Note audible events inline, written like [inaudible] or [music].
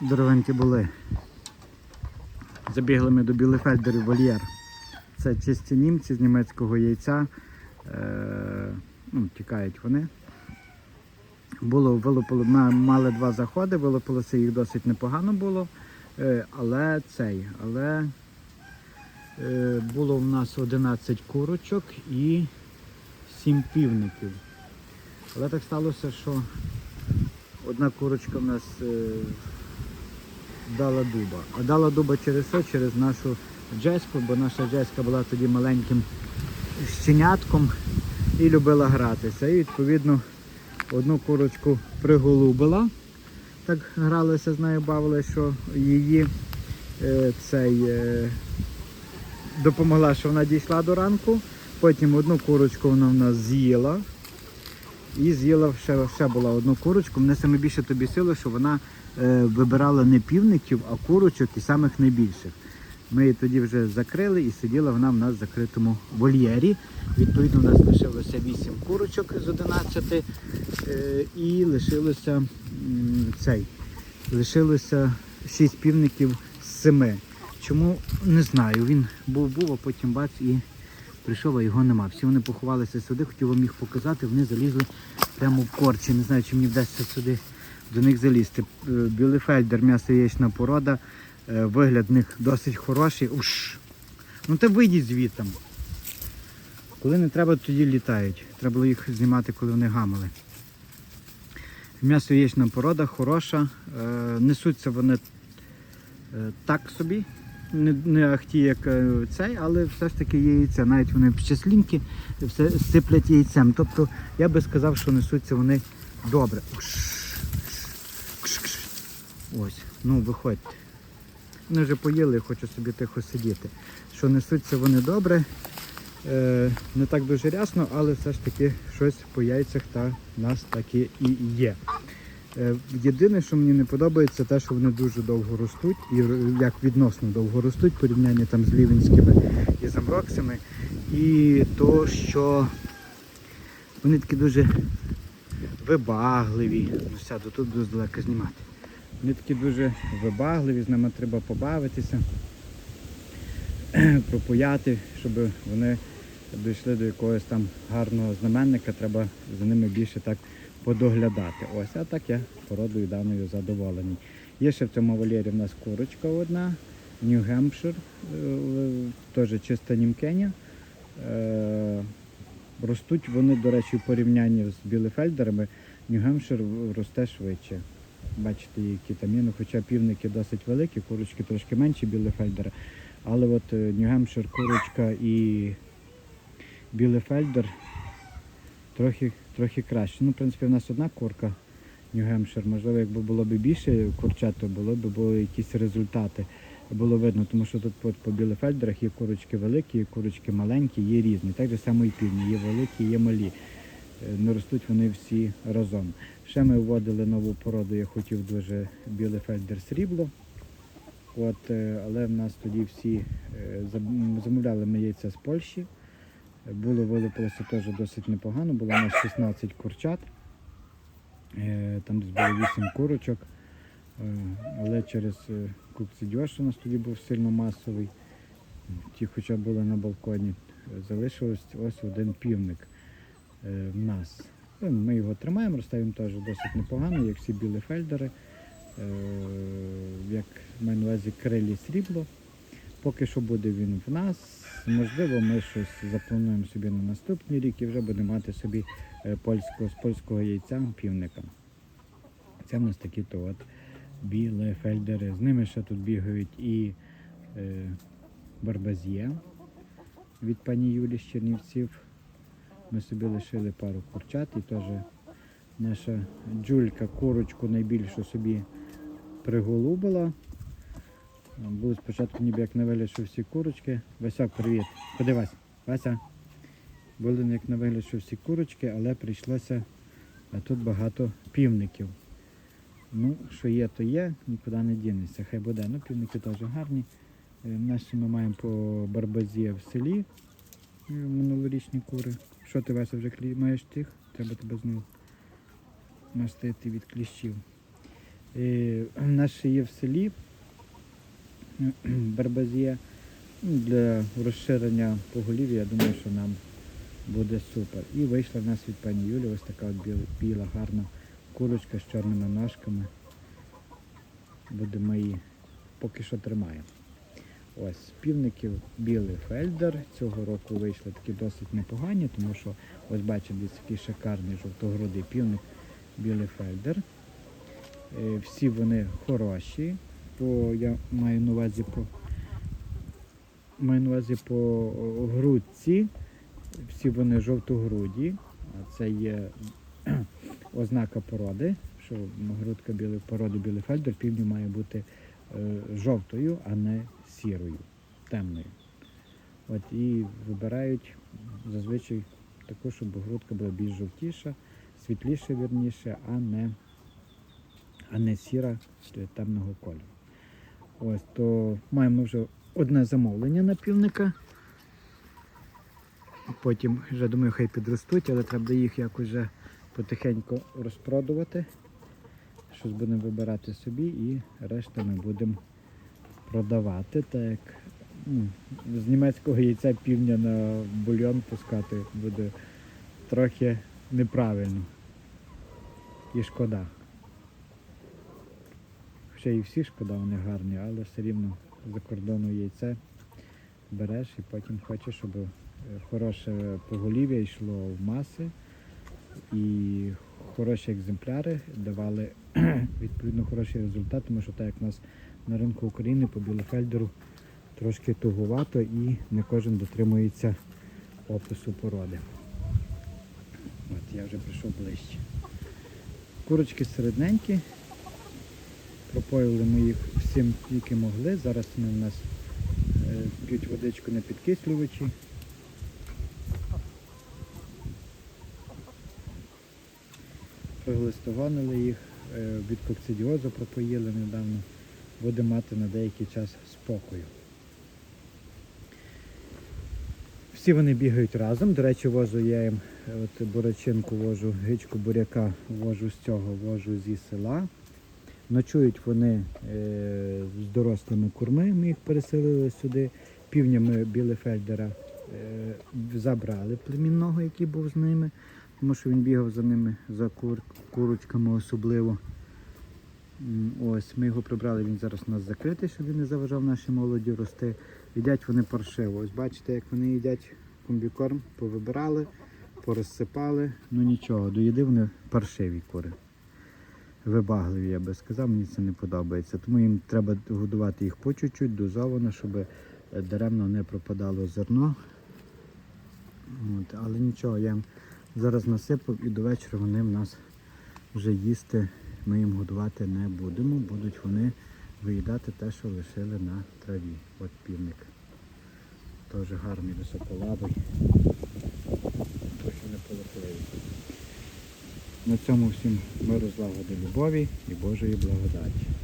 Дорогенькі були. Забігли ми до Білефельдерів вольєр. Це чисті німці з німецького яйця. Е, ну, тікають вони. Було, вилупили, мали два заходи, вилупилося їх досить непогано було. Е, але цей, але е, було в нас 11 курочок і 7 півників. Але так сталося, що одна курочка в нас дала дуба. А дала дуба через що? Через нашу Джеську, бо наша Джеська була тоді маленьким щенятком і любила гратися. І відповідно одну курочку приголубила. Так гралися з нею, бавилися, що її е, цей, е, допомогла, що вона дійшла до ранку. Потім одну курочку вона в нас з'їла. І з'їла ще, ще була одну курочку. Мене саме більше то бісило, що вона е, вибирала не півників, а курочок і самих найбільших. Ми її тоді вже закрили і сиділа вона в нас в закритому вольєрі. Відповідно, у нас лишилося 8 курочок з 11 е, і лишилося цей. Лишилося 6 півників з 7. Чому не знаю. Він був був, а потім бац і прийшов, а його нема. Всі вони поховалися сюди, хотів вам їх показати, вони залізли прямо в корчі. Не знаю, чи мені вдасться сюди до них залізти. Е, Білефельдер, м'ясо яєчна порода. Е, Вигляд в них досить хороший. Уш. Ну ти вийдіть звідти. Коли не треба, тоді літають. Треба було їх знімати, коли вони гамали. М'ясо яєчна порода хороша. Е, Несуться вони так собі. Не, не ахті, як е, цей, але все ж таки є яйця. Навіть вони щасленькі, все сиплять яйцем. Тобто я би сказав, що несуться вони добре. Ось, ну виходьте. Вони вже поїли, хочу собі тихо сидіти. Що несуться вони добре, е, не так дуже рясно, але все ж таки щось по яйцях та нас таки і є. Е, єдине, що мені не подобається, те, що вони дуже довго ростуть, і як відносно довго ростуть, в порівнянні там з лівенськими і замроксами. І то, що вони такі дуже вибагливі. Ну, сяду тут буду здалека знімати. Вони такі дуже вибагливі, з ними треба побавитися, [clears throat] пропояти, щоб вони дійшли до якогось там гарного знаменника, треба за ними більше так подоглядати. Ось, а так я породою даною задоволений. Є ще в цьому вольєрі в нас курочка одна, Нью-Гемпшир, теж чиста німкеня. Е, Ростуть вони, до речі, в порівнянні з білефельдерами, Нью-Гемпшир росте швидше. Бачите, які там є, ну, хоча півники досить великі, курочки трошки менші білефельдера. Але от Нью-Гемпшир, курочка і білефельдер трохи, трохи краще. Ну, в принципі, в нас одна курка Нью-Гемпшир. Можливо, якби було б більше курчат, то було б були якісь результати. Було видно, тому що тут по, по білефельдерах є курочки великі, є курочки маленькі, є різні. Так же само і півні, є великі, є малі. Е, Не ростуть вони всі разом. Ще ми вводили нову породу, я хотів дуже білефельдер срібло. От, е, але в нас тоді всі е, замовляли ми яйця з Польщі. Було вилупилося теж досить непогано, було у нас 16 курчат. Е, Там десь було 8 курочок. Е, Але через е, куксидьош у нас тоді був сильно масовий. Ті, хоча були на балконі, залишилось ось один півник в нас. Ми його тримаємо, росте він теж досить непогано, як всі білі фельдери, як маю на увазі крилі срібло. Поки що буде він в нас. Можливо, ми щось заплануємо собі на наступний рік і вже будемо мати собі е, польського, з польського яйця півника. Це в нас такі то от білі фельдери. З ними ще тут бігають і е, барбазє від пані Юлі з Чернівців. Ми собі лишили пару курчат і теж наша Джулька курочку найбільшу собі приголубила. Були спочатку ніби як на вигляд, всі курочки. Васяк, привіт. Ходи Вась. Вася. Були як на вигляд, всі курочки, але прийшлося, а тут багато півників. Ну, що є, то є, нікуди не дінеться. Хай буде. Ну, півники теж гарні. Е, Наші ми маємо по барбазі в селі е, минулорічні кури. Що ти Вася вже клі... маєш тих? Треба тебе знову мастити від кліщів. І нас ще є в селі [clears throat] Барбазія. Для розширення поголів'я, я думаю, що нам буде супер. І вийшла в нас від пані Юлі ось така от біла, гарна курочка з чорними ножками. Будемо її поки що тримаємо. Ось з півників білий фельдер. Цього року вийшли такі досить непогані, тому що ось бачите, який шикарний жовтогрудий півник білий фельдер. Е, Всі вони хороші. По, я маю на увазі по маю на увазі по грудці. Всі вони жовтогруді. Це є [clears throat] ознака породи, що грудка білої породи білий фельдер півню має бути е, жовтою, а не сірою, темною. От і вибирають зазвичай таку, щоб грудка була більш жовтіша, світліша, вірніше, а не, а не сіра е, темного кольору. Ось то маємо вже одне замовлення на півника. Потім вже думаю, хай підростуть, але треба їх якось вже потихеньку розпродувати. Щось будемо вибирати собі і решта ми будемо продавати. Так як ну, з німецького яйця півня на бульйон пускати буде трохи неправильно. І шкода. Хоча і всі шкода, вони гарні, але все рівно за кордону яйце береш і потім хочеш, щоб е, хороше поголів'я йшло в маси і хороші екземпляри давали [clears throat] відповідно хороший результат, тому що так як у нас на ринку України по білофельдеру трошки тугувато і не кожен дотримується опису породи. От я вже прийшов ближче. Курочки середненькі. Пропоїли ми їх всім, які могли. Зараз вони у нас е, п'ють водичку на підкислювачі. Проглистогонили їх, е, від кокцидіозу пропоїли недавно. Будемо мати на деякий час спокою. Всі вони бігають разом. До речі, вожу я їм е, от бурачинку вожу, гичку буряка вожу з цього, вожу зі села. Ночують вони е, з дорослими курми, ми їх переселили сюди. Півня ми Білефельдера е, забрали племінного, який був з ними, тому що він бігав за ними, за кур, курочками особливо. Ось, ми його прибрали, він зараз у нас закритий, щоб він не заважав нашій молоді рости. Їдять вони паршиво. Ось бачите, як вони їдять комбікорм, повибирали, порозсипали. Ну нічого, до їди вони паршиві кури. Вибагливі, я би сказав, мені це не подобається. Тому їм треба годувати їх по чуть-чуть, дозовано, щоб е, даремно не пропадало зерно. От, але нічого, я їм зараз насипав і до вечора вони в нас вже їсти ми їм годувати не будемо. Будуть вони виїдати те, що лишили на траві. От півник. Теж гарний високолабий. Трохи неполохливий. На цьому всім миру, злагоди, любові і Божої благодаті.